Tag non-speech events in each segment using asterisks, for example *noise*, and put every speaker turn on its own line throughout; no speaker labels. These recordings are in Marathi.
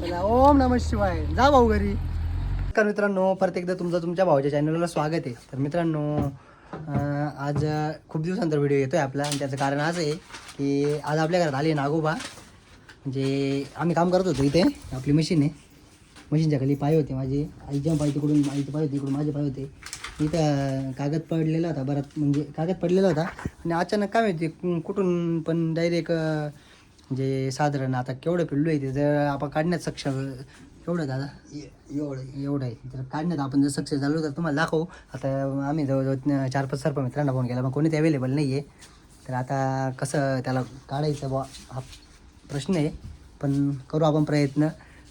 चला, ओम नम शिवाय. जा भाऊ घरी. नमस्कार मित्रांनो परत एकदा तुमचं तुमच्या भाऊच्या चॅनलला स्वागत आहे. तर मित्रांनो अं, आज खूप दिवसानंतर व्हिडिओ येतोय आपला. आणि त्याचं कारण आज आहे की आज आपल्या घरात आली नागोबा. म्हणजे आम्ही काम करत होतो इथे आपली मशीन आहे. मशीनच्या खाली पाय होते माझे. आईच्या पाय तिकडून आईचे पाय होते इकडून माझे पाय होते. इथं कागद पडलेला होता बरात म्हणजे कागद पडलेला होता. आणि अचानक काय माहिती कु- कुठून पण डायरेक्ट म्हणजे साधारण आता केवढं पिल्लू आहे ते जर आपण काढण्यात सक्षम एवढं दादा? एवढं एवढं आहे. तर काढण्यात आपण जर सक्सेस झालो तर तुम्हाला दाखवू. आता आम्ही जवळजवळ चार पाच सर्प मित्रांना फोन केला पण कोणीच अवेलेबल नाही आहे तर आता कसं त्याला काढायचं बा हा प्रश्न आहे. पण करू आपण प्रयत्न.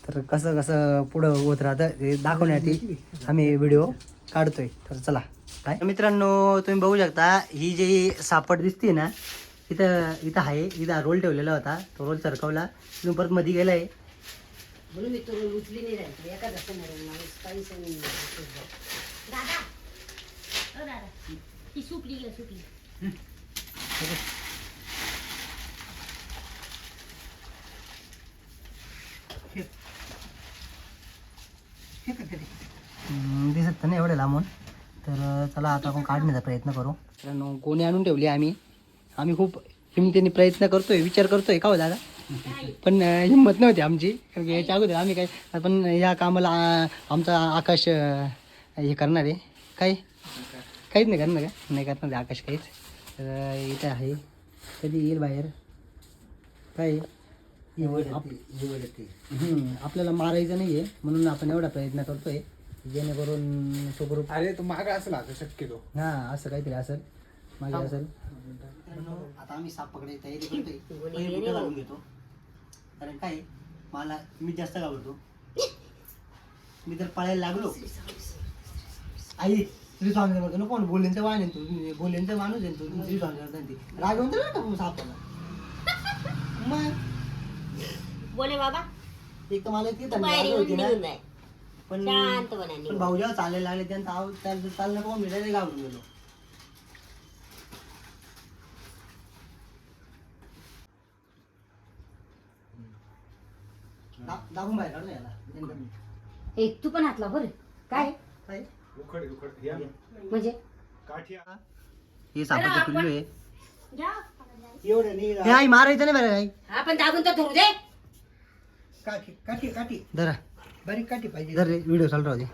तर कसं कसं पुढं होत राहतं हे दाखवण्यासाठी आम्ही व्हिडिओ काढतोय. तर चला काय? मित्रांनो तुम्ही बघू शकता ही जी सापड दिसते ना इथं इथं आहे. इथं रोल ठेवलेला होता. तो रोल सरकवला. तिथून परत मध्ये गेलाय.
म्हणून मी तो उचली नाही राहिली. एका जास्त मरण माणूस काहीच नाही दादा! ओ दादा. ती सुकली गेली सुकली.
हम्म, दिसत नाही एवढे लांबून. तर चला आता आपण काढण्याचा प्रयत्न करू. मित्रांनो गोणी आणून ठेवली आम्ही. आम्ही खूप हिमतीने प्रयत्न करतोय विचार करतोय. का हो दादा? पण हिंमत नव्हती आमची. कारण की याच्या अगोदर आम्ही काय पण या कामाला आमचा आकाश हे करणार आहे. काय? काहीच नाही करणार का? नाही करणार आहे आकाश काहीच. तर इथं आहे. कधी येईल बाहेर? काय? आपल्याला मारायचं नाही आहे म्हणून आपण एवढा प्रयत्न करतोय. जेणेकरून सुखरूप
अरे तो माग असला आता शक्यतो
हा असं काहीतरी असेल. मागे असेल. आता आम्ही साप पकडायची तयारी करतोय. पहिले *laughs* बुटं घालून घेतो. कारण काय मला मी जास्त घाबरतो. मी तर पळायला लागलो. आई श्री स्वामी म्हणतो ना कोण बोलेंचं वाण आहे तू. बोलेंचं माणूस आहे तू. श्री स्वामी म्हणतो रागवून तर टाकू सापाला. मग?
बोले बाबा.
एक तर मला ती
तू
थंडी
बाहेर
लागली
येऊन
होती ना पण. भाऊ जेव्हा चालायला लागले त्यांचा आवाज त्यांचं चालणं पाहून मी डायरेक्ट घाबरून गेलो. दा- दाबून बाहेर काढलं याला
ए तू पण हातला बरं. काय?
काय?
उखड उखड. या
म्हणजे?
काठी
हे सापाचं पिल्लू आहे
एवढं नाही
हे आई मारायचं नाही बरं आई.
आपण दाबून तर धरू दे.
काठी काठी काठी.
जरा
बारीक काठी पाहिजे.
जर व्हिडिओ चालू राहू दे.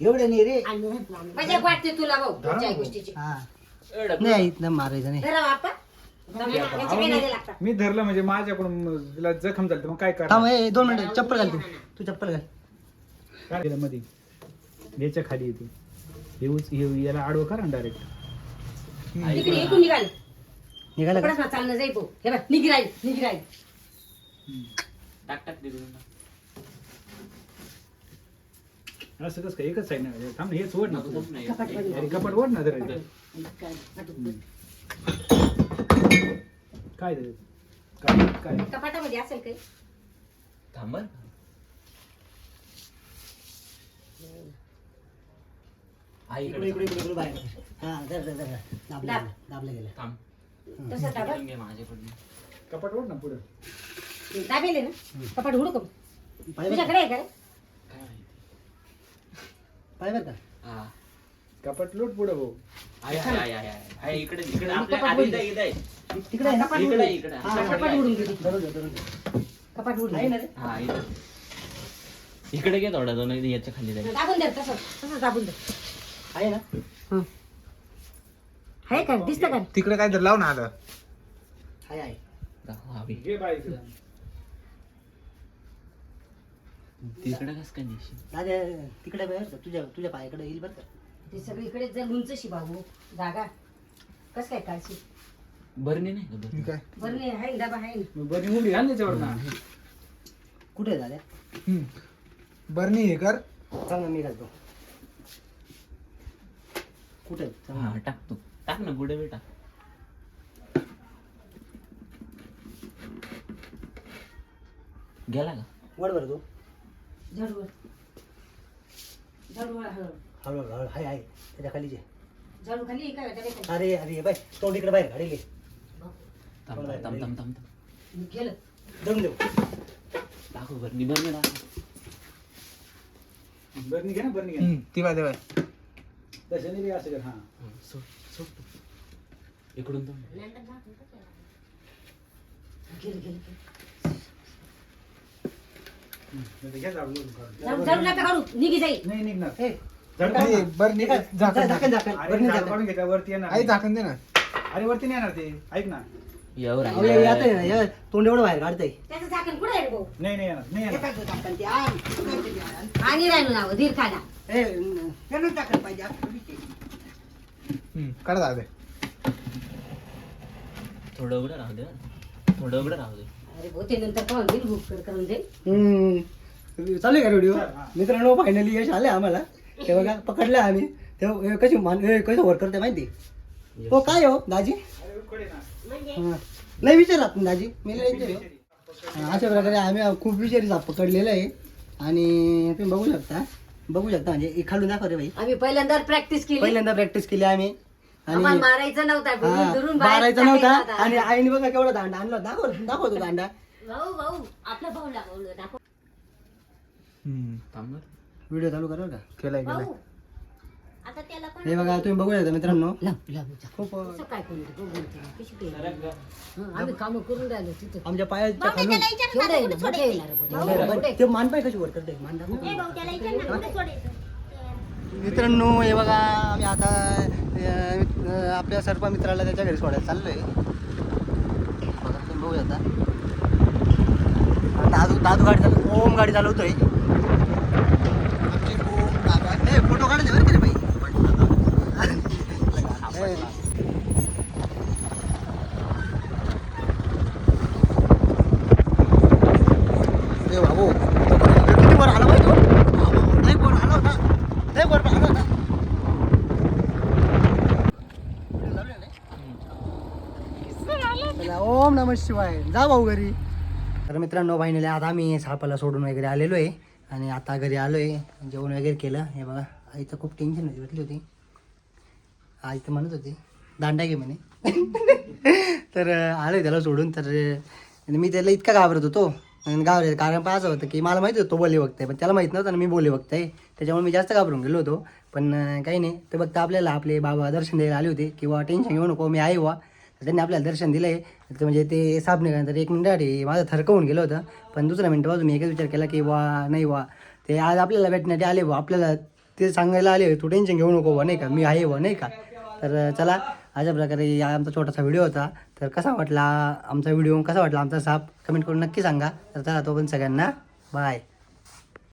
एवढं नाही रे.
म्हणजे वाटते तुला भाऊ गोष्टीची.
हा. नाही आई ना मारायचं
धरा नाही लागतात
मी धरलं म्हणजे माझ्याकडून तिला जखम झाली तर मग काय
थांब ए, दोन मिनिटं चप्पल घाल तू. तू चप्पल घाल.
काय केलं मध्ये याच्या खाली येते. उच हे याला आडवं करा डायरेक्ट
निघाल.
निघाला का?
कपडाच चालणं जाई भाऊ हे बघ निघी राहील निघी राहील.
असं कसं काय? एकच साईड नाही. थांब ना, हेच ओढ ना तू.
कपाट बंद
अरे कपाट ओढ ना जरा? काय काय?
कपाटामध्ये असेल काही?
इकडे इकडे इकडे इकडे बाहेर. हा जर जर जर दाबलं
दाब.
गेलं, दाबलं गेलं.
तसं दाबा.
कपाट ओढ ना पुढं.
दाबेले ना? कपाट
पाय बरं
तुझ्याकडे आहे का रे?
का? पाय बरं का?
कपाट लोट पुढं भाऊ
तिकडे आहे ना? हा,
कपाट उडून गेली
धरून घे, धरून घे.
कपाट उडून
आहे ना
गेली.
रे
इकडे घे थोडा दोन याच्या खाली जाईल.
दाबून दे तसं तसं दाबून दे.
आहे ना?
आहे का? दिसतं का?
तिकडे काय तर लाव ना आता.
आहे आहे.
हवी.
घे बाई
तिकडे कस काय
दादा तिकडे बरं का? तुझ्या तुझ्या पायाकडे येईल बरं का?
ते सगळीकडे जर उंचशी भाऊ जागा. कस काय काढशी
बरणी नाही का बरणी?
काय?
बरं नाही आहे ना, डबा आहे. ना
बरणी उभी घाल त्याच्यावर ना
कुठे आहे दादा?
बरणी हे कर.
चांगला मी घालतो. कुठे? चांगलं.
हा टाक तू. टाक ना पुढे बेटा गेला का?
वड बरं तू.
झाडूवर झाडूवर हळू
हळू हाय आहे त्याच्या
झाडू खाली डब्याखाली?
अरे अरे बाय तोंड इकडे बाहेर काढले.
थांब थांब थांब थांब थांब.
गेलं.
दम देऊ.
दाखव बरं बरं दाखव.
बरं घे ना बरं घे. ना.
ती बाय बाय.
तशाने बी असं कर हा.
हं, सोड सोड तू. इकडून थांब.
गेलं गेलं
नाही तर घ्या झाडू काढून.
नका काढू. निघी जाईल
नाही निघणार.
ए झाकण
काढून वरती येणार
आई
नाही.
झाकण दे ना
अरे वरती नाही येणार ते. ऐक ना.
यावर
अहो, आता आहे. ना, तोंड एवढं बाहेर काढतंय.
त्याचं झाकण कुठे आहे रे भाऊ?
नाही नाही येणार. नाही येणार.
आणि राहिलो ना धीर खाला
काढ दादा
थोडं उघडं राहू दे. थोडं उघडं राहू दे.
अरे भाऊ ते नंतर बुक करून दे.
चालू आहे का व्हिडिओ मित्रांनो फायनली यश आले आम्हाला. ते बघा पकडलं आम्ही. तेव्हा कशी मान हे कसं वर करते माहिती? हो काय हो दाजी?
अरे उकडे ना
हा. नाही विचारा आपण दाजी. मी नाही विचारू हा, अशा प्रकारे आम्ही खूप विचारी साप पकडलेलं आहे. आणि तुम्ही बघू शकता. बघू शकता म्हणजे हे खालून दाखव रे भाई
आम्ही पहिल्यांदा प्रॅक्टिस केली.
पहिल्यांदा प्रॅक्टिस केली आम्ही.
आम्हाला
आणि
मारायचं नव्हता
हा,
दुरून बाहेर
मारायचा
टाकायचा
नव्हता.
होता.
आणि आईने बघा केवढा दांडा आणला. दाखव दाखव तो दांडा.
भाऊ भाऊ भाऊला भाऊ दाखव.
थांब बरं.
व्हिडिओ चालू करा का? केलाय केलाय
भाऊ आता त्याला पण
हे बघा तुम्ही बघू शकता मित्रांनो.
जा.
खूप अं,
असं काय कशी हं, आम्ही काम करून राहिलो तिथं.
आमच्या पायाच्या खालून
आहे ना, भाऊ.
बरं, बरं. ते मान पाय कशी वर करते मान दाखव. मित्रांनो हे बघा आम्ही आता अं, अं, आपल्या सर्प मित्राला त्याच्या घरी सोडायला चाललोय. बघा तुम्ही बघू शकता दादू दादू गाडी चालू ओम गाडी चालवतोय. फोटो काढायचे बरं का बाई? ए, किती वर आला वर आला होता. वर आला होता. ओम नम शिवाय. जा भाऊ घरी. तर मित्रांनो बहिणीला आता आम्ही सापाला सोडून वगैरे आलेलो आहे. आणि आता घरी आलो आहे जेवण वगैरे केलं. हे बघा आईचं खूप टेन्शन होती भेटली होती. आई तर म्हणत होती दांडा घे म्हणे. *laughs* तर आलो त्याला सोडून. तर मी त्याला इतका घाबरत होतो. आणि कारण पण असं होतं की मला माहिती होतं तो बोले बघताय पण त्याला माहीत नव्हतं मी बोले बघताय. त्याच्यामुळे मी जास्त घाबरून गेलो होतो. पण काही नाही. ते बघता आपल्याला आपले बाबा दर्शन द्यायला आले होते किंवा टेन्शन घेऊ नको मी आहे वा त्यांनी आपल्याला दर्शन दिलं आहे म्हणजे ते साप निघाल्यानंतर एक मिनिटासाठी माझं थरकवून गेलं होतं. पण दुसऱ्या मिनिटापासून मी एकच विचार केला की वा नाही वा. ते आज आपल्याला भेटण्यासाठी आले वा आपल्याला ते सांगायला आले तू टेन्शन घेऊ नको वा नाही का? मी आहे वा नाही का? तर चला अशा प्रकारे या आमचा छोटासा व्हिडिओ होता. तर कसा वाटला आमचा व्हिडिओ? कसा वाटला आमचा साप? कमेंट करून नक्की सांगा. तर चला तो पण सगळ्यांना बाय